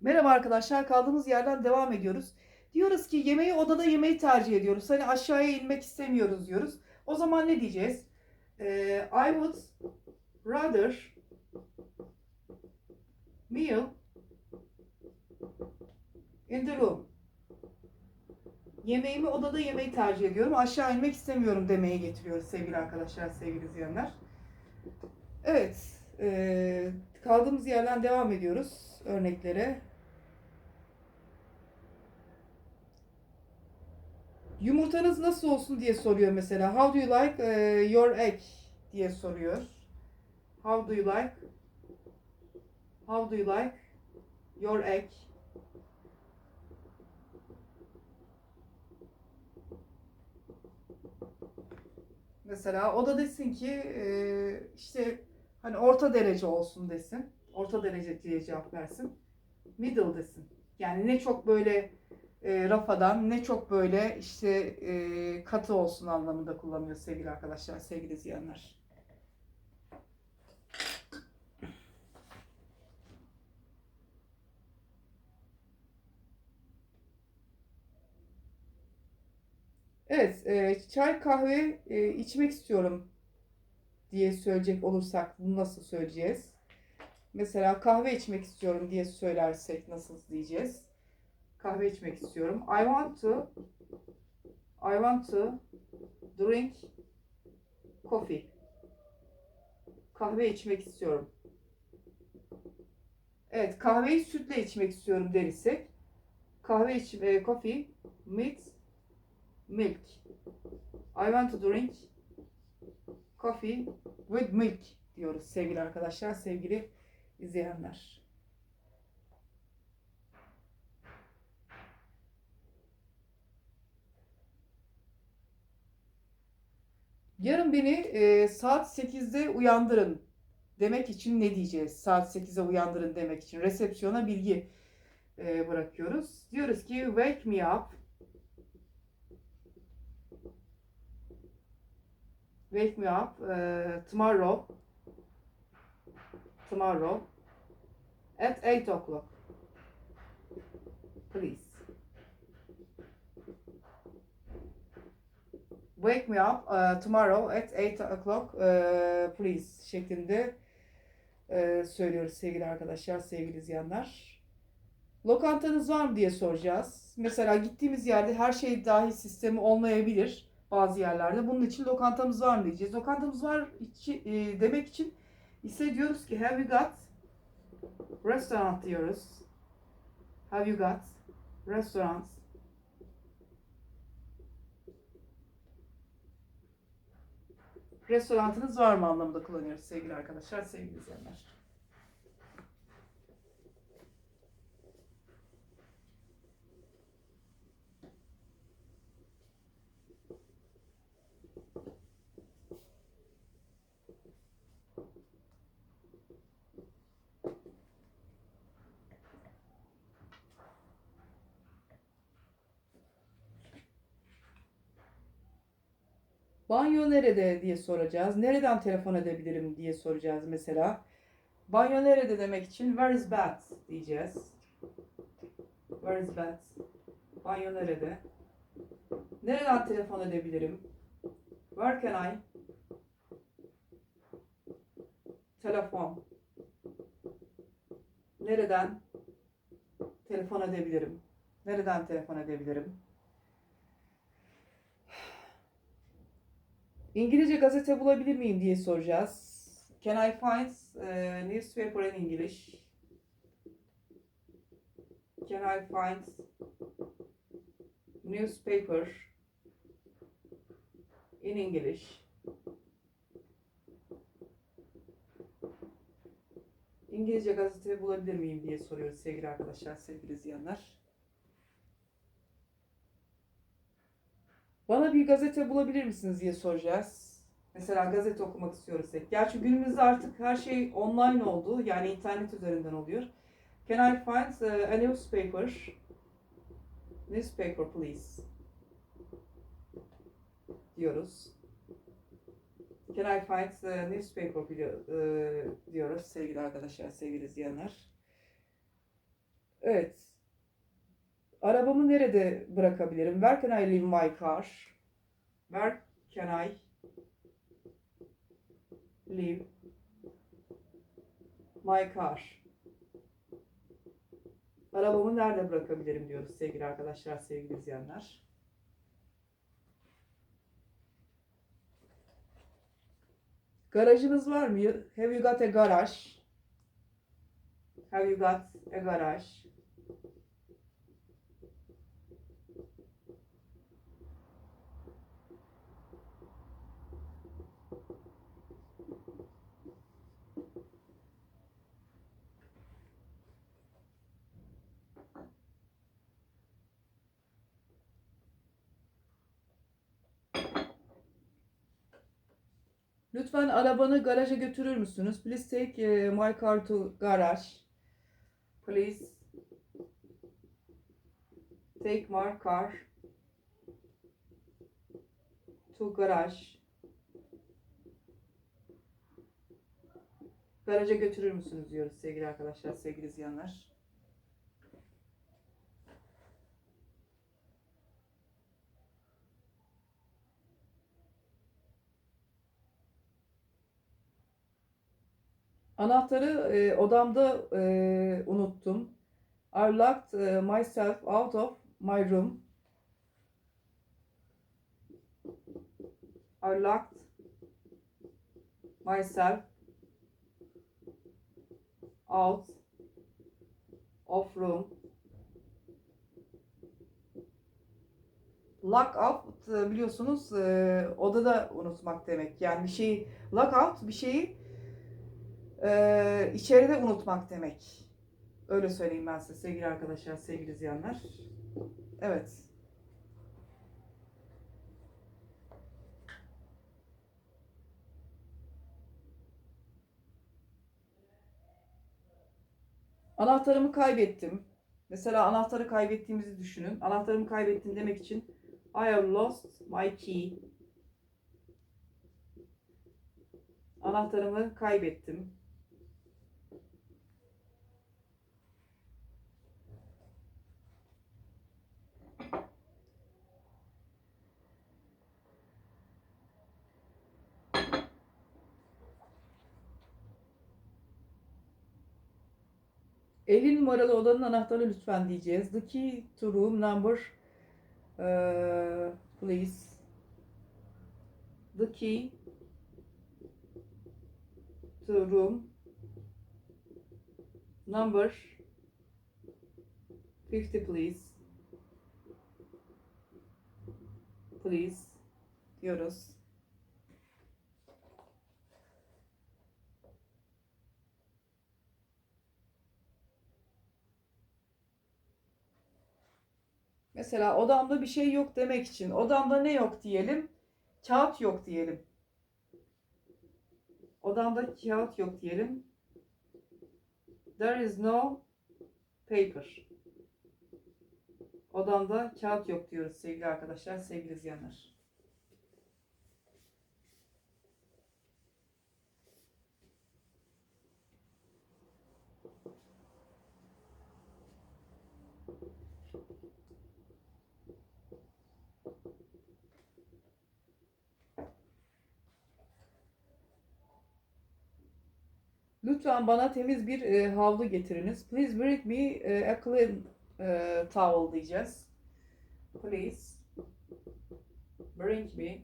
Merhaba arkadaşlar, kaldığımız yerden devam ediyoruz. Diyoruz ki yemeği odada yemeği tercih ediyoruz. Hani aşağıya inmek istemiyoruz diyoruz. O zaman ne diyeceğiz? Ee, I would rather meal in the room. Yemeğimi odada yemeği tercih ediyorum. Aşağı inmek istemiyorum demeye getiriyoruz sevgili arkadaşlar, sevgili izleyenler. Evet, ee, kaldığımız yerden devam ediyoruz örneklere. Yumurtanız nasıl olsun diye soruyor mesela. How do you like eh, your egg diye soruyor. How do you like How do you like your egg? Mesela o da desin ki eh, işte hani orta derece olsun desin. Orta derece diye cevap versin. Middle desin. Yani ne çok böyle e, rafadan ne çok böyle işte e, katı olsun anlamında kullanıyor sevgili arkadaşlar, sevgili izleyenler. Evet, e, çay kahve e, içmek istiyorum diye söyleyecek olursak bunu nasıl söyleyeceğiz? Mesela kahve içmek istiyorum diye söylersek nasıl diyeceğiz? Kahve içmek istiyorum. I want to I want to drink coffee. Kahve içmek istiyorum. Evet, kahveyi sütle içmek istiyorum dersek kahve iç e, coffee with milk. I want to drink coffee with milk diyoruz sevgili arkadaşlar, sevgili izleyenler. Yarın beni e, saat 8'de uyandırın demek için ne diyeceğiz? Saat 8'e uyandırın demek için resepsiyona bilgi e, bırakıyoruz. Diyoruz ki wake me up. Wake me up e, tomorrow. Tomorrow at 8 o'clock. Please. Wake me up uh, tomorrow at 8 o'clock uh, please şeklinde uh, söylüyoruz sevgili arkadaşlar, sevgili izleyenler. Lokantanız var mı diye soracağız. Mesela gittiğimiz yerde her şey dahil sistemi olmayabilir bazı yerlerde. Bunun için lokantamız var mı diyeceğiz. Lokantamız var içi, e, demek için ise diyoruz ki have you got restaurant diyoruz. Have you got restaurants? Restoranınız var mı anlamında kullanıyoruz sevgili arkadaşlar, sevgili izleyenler. Banyo nerede diye soracağız. Nereden telefon edebilirim diye soracağız mesela. Banyo nerede demek için where is bath diyeceğiz. Where is bath? Banyo nerede? Nereden telefon edebilirim? Where can I? Telefon. Nereden telefon edebilirim? Nereden telefon edebilirim? İngilizce gazete bulabilir miyim diye soracağız. Can I find uh, newspaper in English? Can I find newspaper in English? İngilizce gazete bulabilir miyim diye soruyoruz sevgili arkadaşlar, sevgili izleyenler. Bana bir gazete bulabilir misiniz diye soracağız. Mesela gazete okumak istiyoruz. Gerçi günümüzde artık her şey online oldu. Yani internet üzerinden oluyor. Can I find a newspaper? Newspaper please. Diyoruz. Can I find a newspaper e, diyoruz sevgili arkadaşlar, sevgili izleyenler. Evet. Arabamı nerede bırakabilirim? Where can I leave my car? Where can I leave my car? Arabamı nerede bırakabilirim diyoruz sevgili arkadaşlar, sevgili izleyenler. Garajınız var mı? Have you got a garage? Have you got a garage? Lütfen arabanı garaja götürür müsünüz? Please take eh, my car to garage. Please take my car to garage. Garaja götürür müsünüz diyoruz sevgili arkadaşlar, sevgili izleyenler. Anahtarı e, odamda e, unuttum. I locked e, myself out of my room. I locked myself out of room. Lock out e, biliyorsunuz e, odada unutmak demek. Yani bir şeyi lock out bir şeyi ee, içeride unutmak demek. Öyle söyleyeyim ben size sevgili arkadaşlar, sevgili izleyenler. Evet. Anahtarımı kaybettim. Mesela anahtarı kaybettiğimizi düşünün. Anahtarımı kaybettim demek için I have lost my key. Anahtarımı kaybettim. Elli numaralı odanın anahtarı lütfen diyeceğiz. The key to room number uh, please. The key to room number 50 please. Please diyoruz. Mesela odamda bir şey yok demek için odamda ne yok diyelim? Kağıt yok diyelim. Odamda kağıt yok diyelim. There is no paper. Odamda kağıt yok diyoruz sevgili arkadaşlar, sevgili izleyenler. Lütfen bana temiz bir e, havlu getiriniz. Please bring me e, a clean e, towel diyeceğiz. Please bring me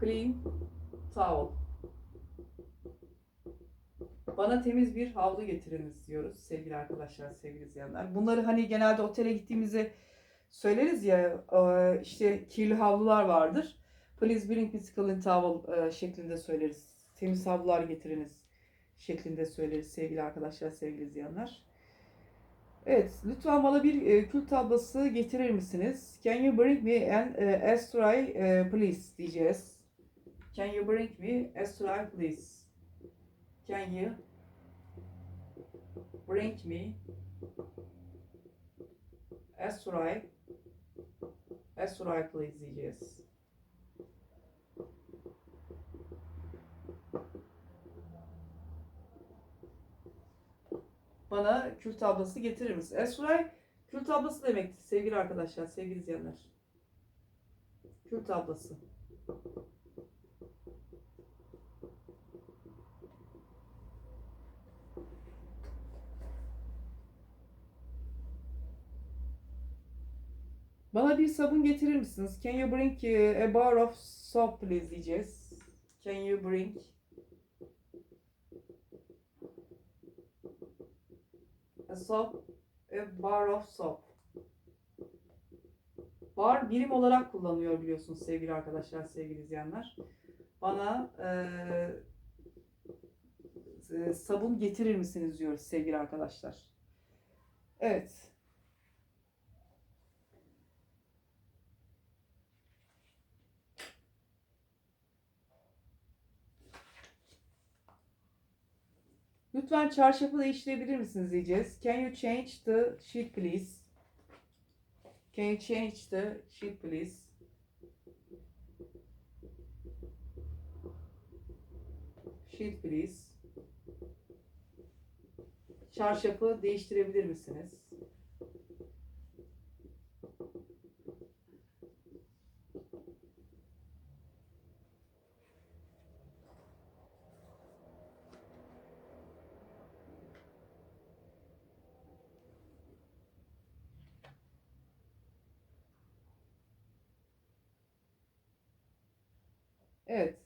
clean towel. Bana temiz bir havlu getiriniz diyoruz sevgili arkadaşlar, sevgili izleyenler. Bunları hani genelde otele gittiğimizde söyleriz ya e, işte kirli havlular vardır. Please bring me clean towel e, şeklinde söyleriz. Temiz havlular getiriniz şeklinde söyleriz sevgili arkadaşlar, sevgili izleyenler. Evet, lütfen bana bir e, kül tablası getirir misiniz? Can you bring me an e, astray e, please diyeceğiz. Can you bring me astray please? Can you bring me astray astray please diyeceğiz. Bana kül tablası getirir misin? Esray kül tablası demektir sevgili arkadaşlar, sevgili izleyenler. Kül tablası. Bana bir sabun getirir misiniz? Can you bring uh, a bar of soap please diyeceğiz. Can you bring a soap, a bar of soap. Bar birim olarak kullanılıyor biliyorsunuz sevgili arkadaşlar, sevgili izleyenler. Bana eee, e, sabun getirir misiniz diyoruz sevgili arkadaşlar. Evet. Lütfen çarşafı değiştirebilir misiniz diyeceğiz. Can you change the sheet please? Can you change the sheet please? Sheet please. Çarşafı değiştirebilir misiniz? Evet.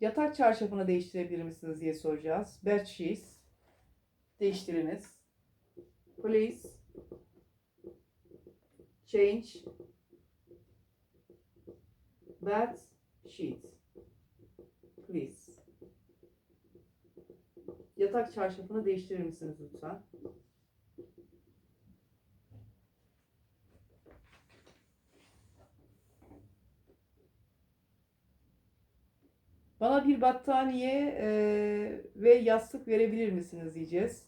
Yatak çarşafını değiştirebilir misiniz diye soracağız. Bed sheets. Değiştiriniz. Please. Change. Bed sheets. Please. Yatak çarşafını değiştirir misiniz lütfen? Bana bir battaniye e, ve yastık verebilir misiniz diyeceğiz.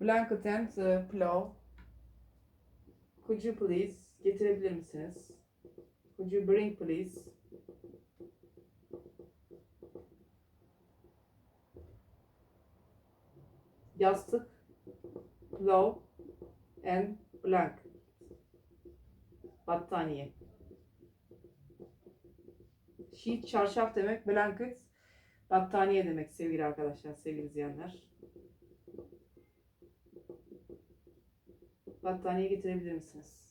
Blanket and e, pillow. Could you please getirebilir misiniz? Could you bring please? Yastık, pillow and blanket. Battaniye. Sheet çarşaf demek, blanket battaniye demek sevgili arkadaşlar, sevgili izleyenler. Battaniye getirebilir misiniz?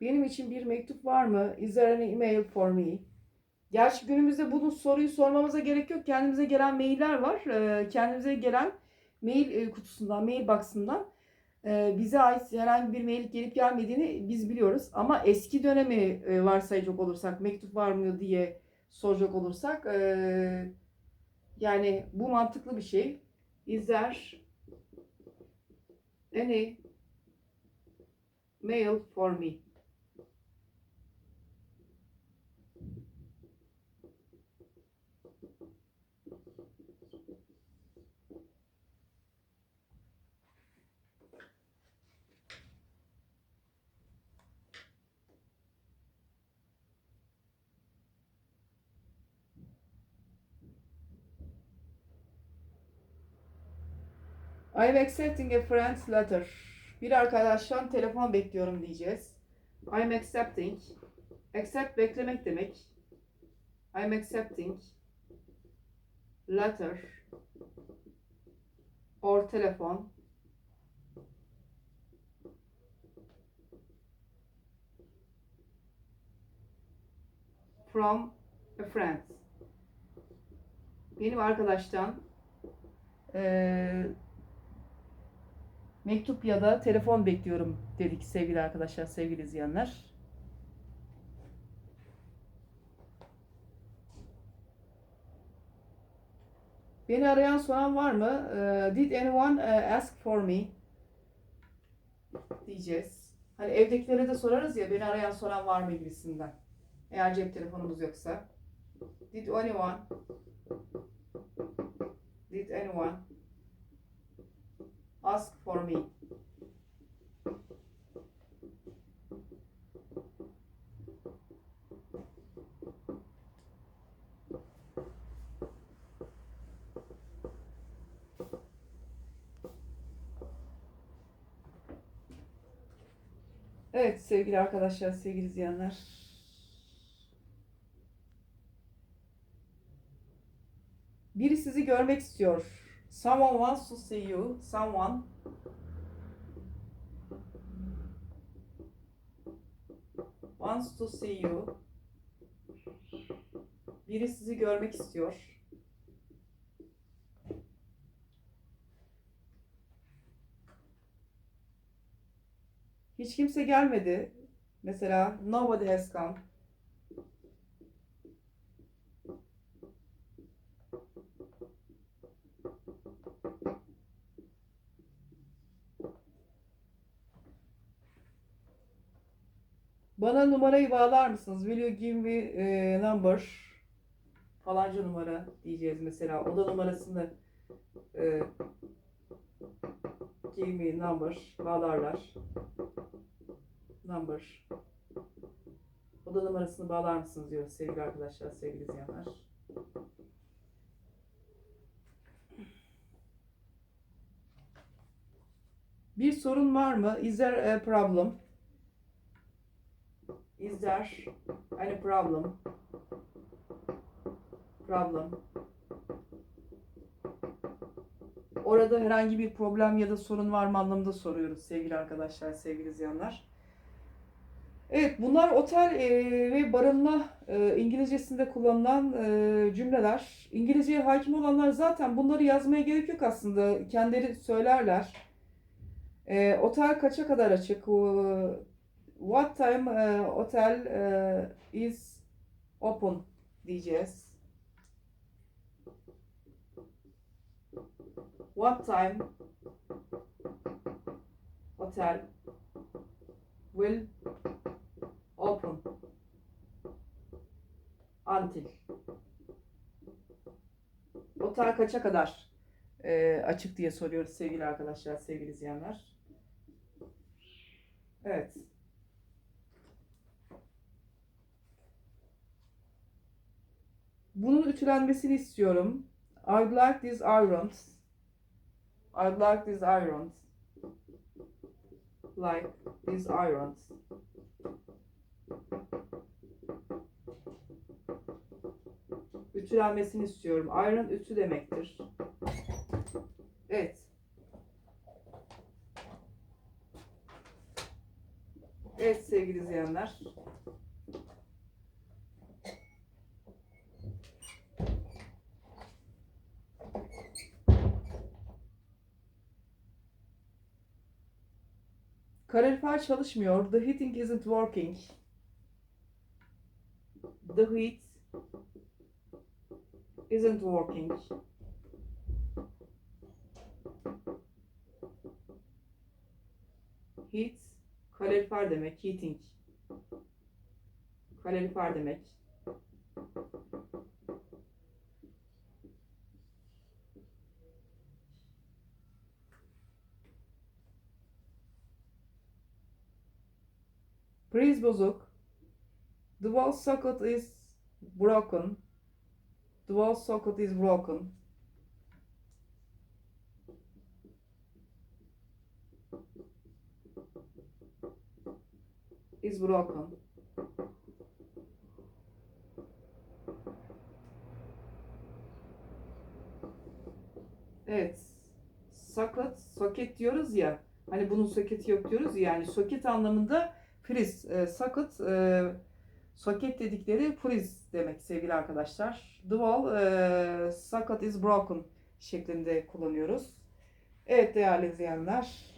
Benim için bir mektup var mı? Is there an email for me? Gerçi günümüzde bunu soruyu sormamıza gerek yok. Kendimize gelen mailler var. Ee, Kendimize gelen mail e, kutusundan, mail box'ından e, bize ait herhangi bir mail gelip gelmediğini biz biliyoruz. Ama eski dönemi e, varsayacak olursak, mektup var mı diye soracak olursak yani bu mantıklı bir şey. Is there any mail for me? I'm accepting a friend's letter. Bir arkadaştan telefon bekliyorum diyeceğiz. I'm accepting. Accept beklemek demek. I'm accepting. Letter. Or telefon. From a friend. Benim arkadaştan eee Mektup ya da telefon bekliyorum dedik sevgili arkadaşlar, sevgili izleyenler. Beni arayan soran var mı? Ee, Did anyone uh, ask for me? Diyeceğiz. Hani evdekilere de sorarız ya beni arayan soran var mı gibisinden. Eğer cep telefonumuz yoksa. Did anyone Did anyone ask for me? Evet sevgili arkadaşlar, sevgili izleyenler. Biri sizi görmek istiyor. Someone wants to see you. Someone. Wants to see you. Biri sizi görmek istiyor. Hiç kimse gelmedi. Mesela nobody has come. Bana numarayı bağlar mısınız? Will you give me e, number? Falanca numara diyeceğiz mesela. Oda numarasını e, give me number bağlarlar. Number. Oda numarasını bağlar mısınız diyor sevgili arkadaşlar, sevgili izleyenler. Bir sorun var mı? Is there a problem? There any problem? Problem. Orada herhangi bir problem ya da sorun var mı anlamında soruyoruz sevgili arkadaşlar, sevgili izleyenler. Evet, bunlar otel e, ve barınma e, İngilizcesinde kullanılan e, cümleler. İngilizceye hakim olanlar zaten bunları yazmaya gerek yok aslında. Kendileri söylerler. E, otel kaça kadar açık? What time e, hotel e, is open diyeceğiz. What time hotel will open until otel kaça kadar e, açık diye soruyoruz sevgili arkadaşlar, sevgili izleyenler. Evet. Bunun ütülenmesini istiyorum. I'd like these irons. I'd like these irons. Like these irons. Ütülenmesini istiyorum. Iron ütü demektir. Evet. Evet sevgili izleyenler. Kalorifer çalışmıyor. The heating isn't working. The heat isn't working. Heat kalorifer demek. Heating. Kalorifer demek. Priz bozuk. Wall socket is broken. Wall socket is broken. Is broken. Evet. Socket, soket diyoruz ya. Hani bunun soketi yok diyoruz ya. Yani soket anlamında priz, e, socket, e, soket dedikleri priz demek sevgili arkadaşlar. Wall e, socket is broken şeklinde kullanıyoruz. Evet değerli izleyenler.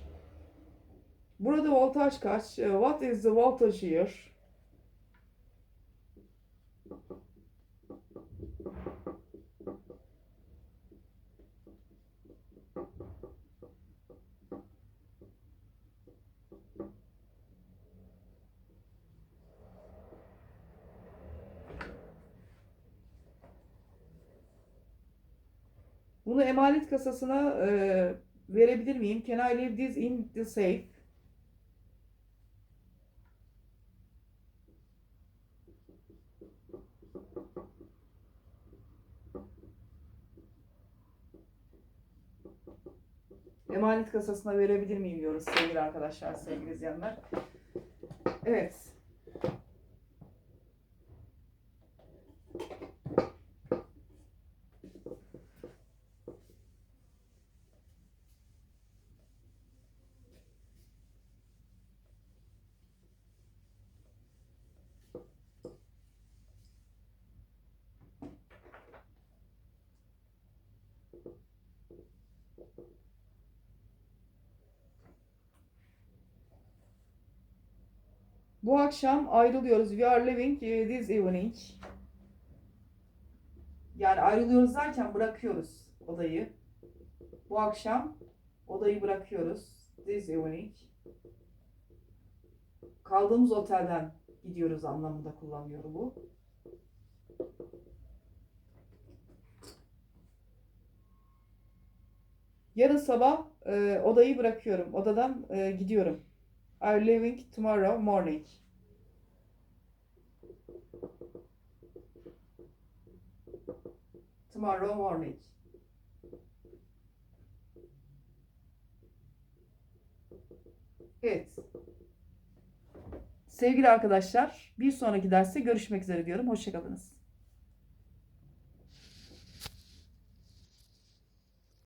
Burada voltaj kaç? E, What is the voltage here? Bunu emanet kasasına e, verebilir miyim? Can I leave this in the safe? Emanet kasasına verebilir miyim diyoruz sevgili arkadaşlar, sevgili izleyenler. Evet. Bu akşam ayrılıyoruz. We are leaving eh, this evening. Yani ayrılıyoruz derken bırakıyoruz odayı. Bu akşam odayı bırakıyoruz. This evening. Kaldığımız otelden gidiyoruz anlamında kullanıyor bu. Yarın sabah e, odayı bırakıyorum. Odadan e, gidiyorum. I'm leaving tomorrow morning. Tomorrow morning. Evet. Sevgili arkadaşlar, bir sonraki derste görüşmek üzere diyorum. Hoşçakalınız.